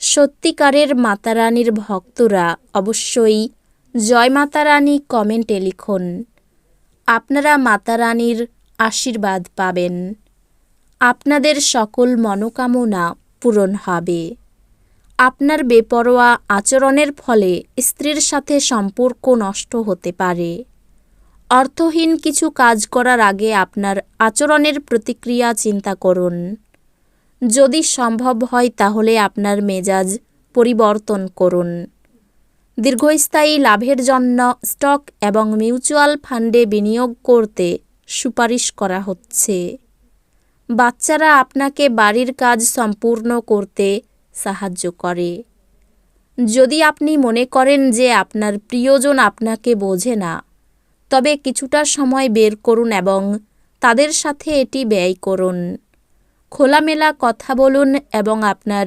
সত্যিকারের মাতারানীর ভক্তরা অবশ্যই জয় মাতারানী কমেন্টে লিখুন। আপনারা মাতারানীর আশীর্বাদ পাবেন। আপনাদের সকল মনোকামনা পূরণ হবে। আপনার বেপরোয়া আচরণের ফলে স্ত্রীর সাথে সম্পর্ক নষ্ট হতে পারে। অর্থহীন কিছু কাজ করার আগে আপনার আচরণের প্রতিক্রিয়া চিন্তা করুন। যদি সম্ভব হয় তাহলে আপনার মেজাজ পরিবর্তন করুন। দীর্ঘস্থায়ী লাভের জন্য স্টক এবং মিউচুয়াল ফান্ডে বিনিয়োগ করতে সুপারিশ করা হচ্ছে। বাচ্চারা আপনাকে বাড়ির কাজ সম্পূর্ণ করতে সাহায্য করে। যদি আপনি মনে করেন যে আপনার প্রিয়জন আপনাকে বোঝে না, তবে কিছুটা সময় বের করুন এবং তাদের সাথে এটি ব্যয় করুন। খোলামেলা কথা বলুন এবং আপনার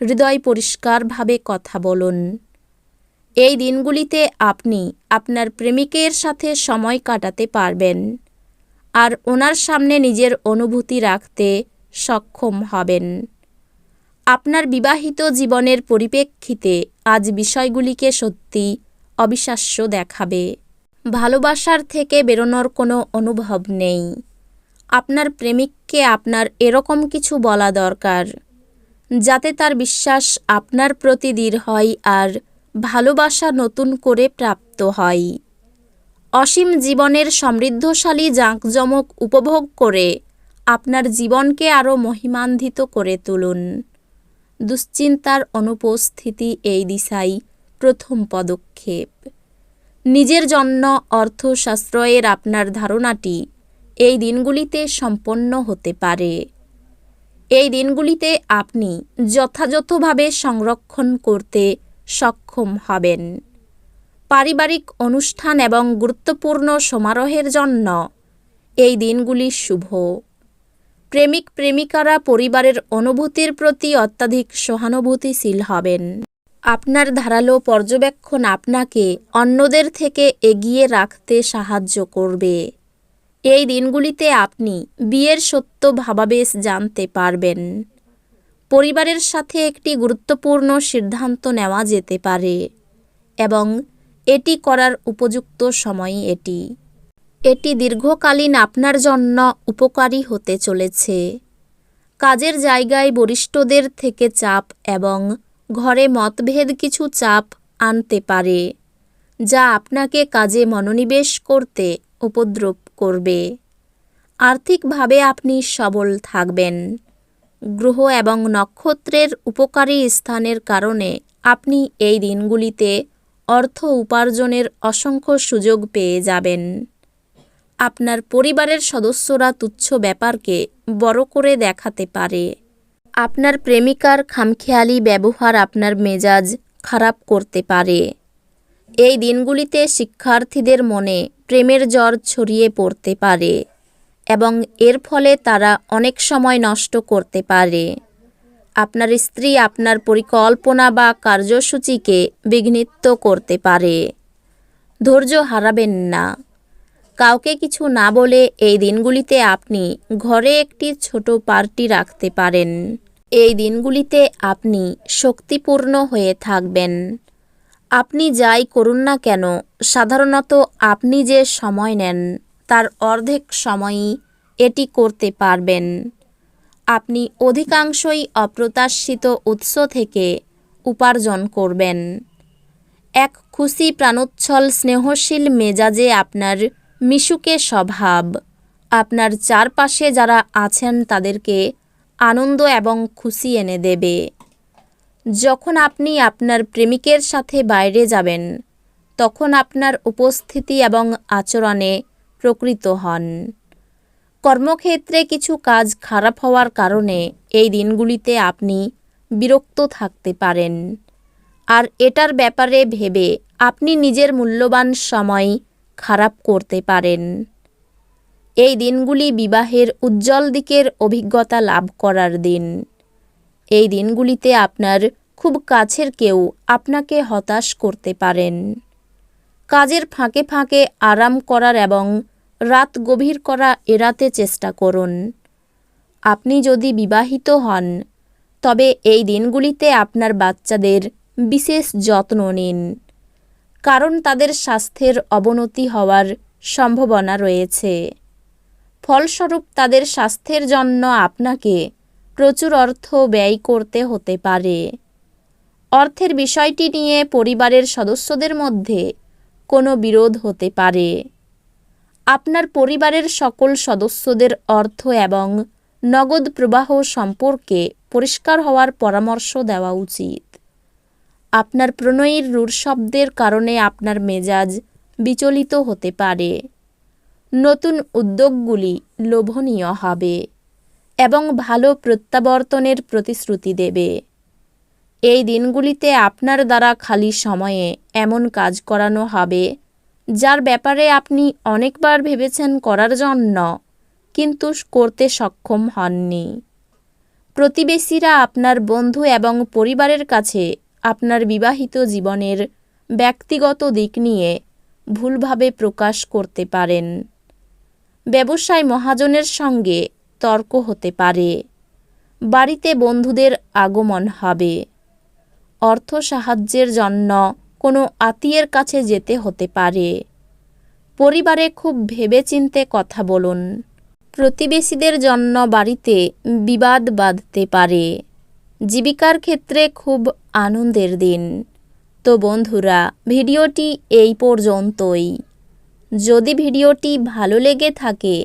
হৃদয় পরিষ্কারভাবে কথা বলুন। এই দিনগুলিতে আপনি আপনার প্রেমিকের সাথে সময় কাটাতে পারবেন আর ওনার সামনে নিজের অনুভূতি রাখতে সক্ষম হবেন। আপনার বিবাহিত জীবনের পরিপ্রেক্ষিতে আজ বিষয়গুলিকে সত্যি অবিশ্বাস্য দেখাবে। ভালোবাসার থেকে বেরোনোর কোনো অনুভব নেই। আপনার প্রেমিককে আপনার এরকম কিছু বলা দরকার, যাতে তার বিশ্বাস আপনার প্রতি দৃঢ় হয় আর ভালোবাসা নতুন করে প্রাপ্ত হয়। অসীম জীবনের সমৃদ্ধশালী জাঁকজমক উপভোগ করে আপনার জীবনকে আরও মহিমান্বিত করে তুলুন। দুশ্চিন্তার অনুপস্থিতি এই দিশাই প্রথম পদক্ষেপ। নিজের জন্য অর্থ সাশ্রয়ের আপনার ধারণাটি এই দিনগুলিতে সম্পন্ন হতে পারে। এই দিনগুলিতে আপনি যথাযথভাবে সংরক্ষণ করতে সক্ষম হবেন। পারিবারিক অনুষ্ঠান এবং গুরুত্বপূর্ণ সমারোহের জন্য এই দিনগুলি শুভ। প্রেমিক প্রেমিকারা পরিবারের অনুভূতির প্রতি অত্যাধিক সহানুভূতিশীল হবেন। আপনার ধারালো পর্যবেক্ষণ আপনাকে অন্যদের থেকে এগিয়ে রাখতে সাহায্য করবে। এই দিনগুলিতে আপনি বিয়ের সত্য ভাবাবেশ জানতে পারবেন। পরিবারের সাথে একটি গুরুত্বপূর্ণ সিদ্ধান্ত নেওয়া যেতে পারে এবং এটি করার উপযুক্ত সময় এটি। এটি দীর্ঘকালীন আপনার জন্য উপকারী হতে চলেছে। কাজের জায়গায় বরিষ্ঠদের থেকে চাপ এবং ঘরে মতভেদ কিছু চাপ আনতে পারে, যা আপনাকে কাজে মনোনিবেশ করতে উপদ্রব করবে। আর্থিকভাবে আপনি সবল থাকবেন। গ্রহ এবং নক্ষত্রের উপকারী স্থানের কারণে আপনি এই দিনগুলিতে অর্থ উপার্জনের অসংখ্য সুযোগ পেয়ে যাবেন। আপনার পরিবারের সদস্যরা তুচ্ছ ব্যাপারকে বড় করে দেখাতে পারে। আপনার প্রেমিকার খামখেয়ালি ব্যবহার আপনার মেজাজ খারাপ করতে পারে। এই দিনগুলিতে শিক্ষার্থীদের মনে প্রেমের জ্বর ছড়িয়ে পড়তে পারে এবং এর ফলে তারা অনেক সময় নষ্ট করতে পারে। আপনার স্ত্রী আপনার পরিকল্পনা বা কার্যসূচিকে বিঘ্নিত করতে পারে। ধৈর্য হারাবেন না। কাউকে কিছু না বলে এই দিনগুলিতে আপনি ঘরে একটি ছোট পার্টি রাখতে পারেন। এই দিনগুলিতে আপনি শক্তিপূর্ণ হয়ে থাকবেন। আপনি যাই করুন না কেন, সাধারণত আপনি যে সময় নেন, তার অর্ধেক সময়ই এটি করতে পারবেন। আপনি অধিকাংশই অপ্রত্যাশিত উৎস থেকে উপার্জন করবেন। এক খুশি প্রাণোচ্ছল স্নেহশীল মেজাজে আপনার মিশুকে স্বভাব, আপনার চারপাশে যারা আছেন তাদেরকে আনন্দ এবং খুশি এনে দেবে। যখন আপনি আপনার প্রেমিকের সাথে বাইরে যাবেন, তখন আপনার উপস্থিতি এবং আচরণে প্রকৃত হন। কর্মক্ষেত্রে কিছু কাজ খারাপ হওয়ার কারণে এই দিনগুলিতে আপনি বিরক্ত থাকতে পারেন। আর এটার ব্যাপারে ভেবে আপনি নিজের মূল্যবান সময় খারাপ করতে পারেন। এই দিনগুলি বিবাহের উজ্জ্বল দিকের অভিজ্ঞতা লাভ করার দিন। এই দিনগুলিতে আপনার খুব কাছের কেউ আপনাকে হতাশ করতে পারেন। কাজের ফাঁকে ফাঁকে আরাম করার এবং রাত গভীর করা এড়াতে চেষ্টা করুন। আপনি যদি বিবাহিত হন, তবে এই দিনগুলিতে আপনার বাচ্চাদের বিশেষ যত্ন নিন, কারণ তাদের স্বাস্থ্যের অবনতি হওয়ার সম্ভাবনা রয়েছে। ফলস্বরূপ তাদের স্বাস্থ্যের জন্য আপনাকে প্রচুর অর্থ ব্যয় করতে হতে পারে। অর্থের বিষয়টি নিয়ে পরিবারের সদস্যদের মধ্যে কোনো বিরোধ হতে পারে। আপনার পরিবারের সকল সদস্যদের অর্থ এবং নগদ প্রবাহ সম্পর্কে পরিষ্কার হওয়ার পরামর্শ দেওয়া উচিত। আপনার প্রণয়ীর রূঢ় শব্দের কারণে আপনার মেজাজ বিচলিত হতে পারে। নতুন উদ্যোগগুলি লোভনীয় হবে। এবং ভালো প্রত্যাবর্তনের প্রতিশ্রুতি দেবে। এই দিনগুলিতে আপনার দ্বারা খালি সময়ে এমন কাজ করানো হবে, যার ব্যাপারে আপনি অনেকবার ভেবেছেন করার জন্য, কিন্তু করতে সক্ষম হননি। প্রতিবেশীরা আপনার বন্ধু এবং পরিবারের কাছে আপনার বিবাহিত জীবনের ব্যক্তিগত দিক নিয়ে ভুলভাবে প্রকাশ করতে পারেন। ব্যবসায় মহাজনের সঙ্গে তর্ক হতে পারে। বাড়িতে বন্ধুদের আগমন হবে। অর্থ সাহায্যের জন্য কোনো আত্মীয়ের কাছে যেতে হতে পারে। পরিবারে খুব ভেবেচিন্তে কথা বলুন। প্রতিবেশীদের জন্য বাড়িতে বিবাদ বাঁধতে পারে। জীবিকার ক্ষেত্রে খুব আনন্দের দিন। তো বন্ধুরা, ভিডিওটি এই পর্যন্তই। যদি ভিডিওটি ভালো লেগে থাকে